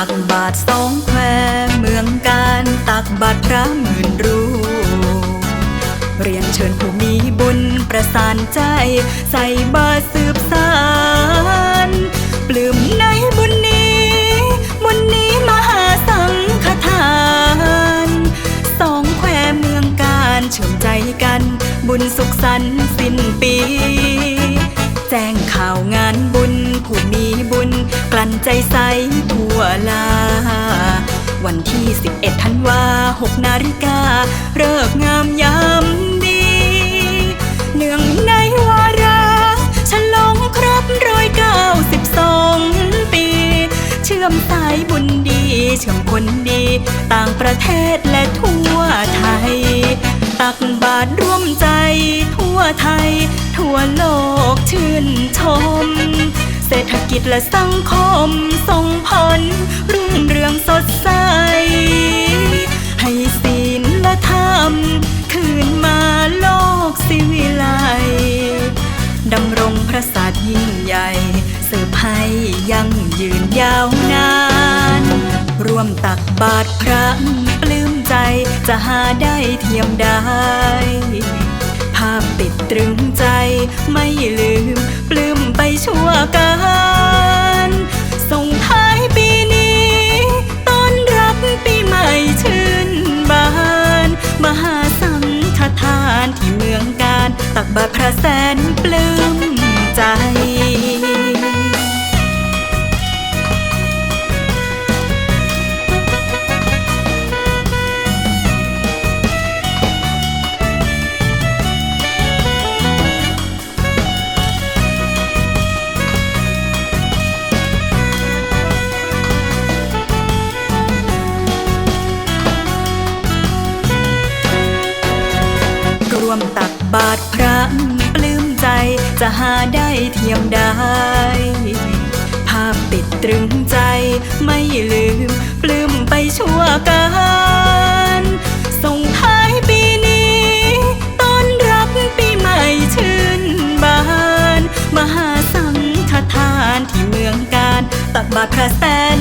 ตักบาทสองแควเมืองการตักบาทพระหมื่นรูเรียนเชิญผู้มีบุญประสานใจ ใส่บาตรสืบสานปลื้มในบุญนี้บุญนี้มหาสังฆทานสองแควเมืองการเชื่อมใจกัน บุญสุขสันต์สิ้นปีแจ้งข่าวงานบุญ ผู้มีบุญ กลั่นใจใส ลา วันที่ 11 ธันวา6นาฬิกาเลิกงามยามดี เนื่องในวาระฉลองครบร้อยเก้าสิบสองปี เชื่อมสายบุญดี เชื่อมคนดี ต่างประเทศและทั่วไทย ตักบาตรร่วมใจ ทั่วไทย ทั่วโลกชื่นชม เศรษฐ กิจและสังคมส่งผลรุ่งเรืองสดใส ให้ศีลและธรรม คืนมาโลกสิวิไลดำรงพระศาสตร์ยิ่งใหญ่สืบให้ยั่งยืนยาวนาน ร่วมตักบาตรพระปลื้มใจจะหาได้เทียมได้ ภาพติดตรึงใจไม่ลืม บารพระแสนปลื้มใจ ร่วมตัก บาตรพระปลื้มใจจะหาได้เทียมได้ ภาพติดตรึงใจไม่ลืม ปลื้มไปชั่วการส่งท้ายปีนี้ต้อนรับปีใหม่ชื่นบาน มหาสังฆทานที่เมืองการตักบาตรพระแสน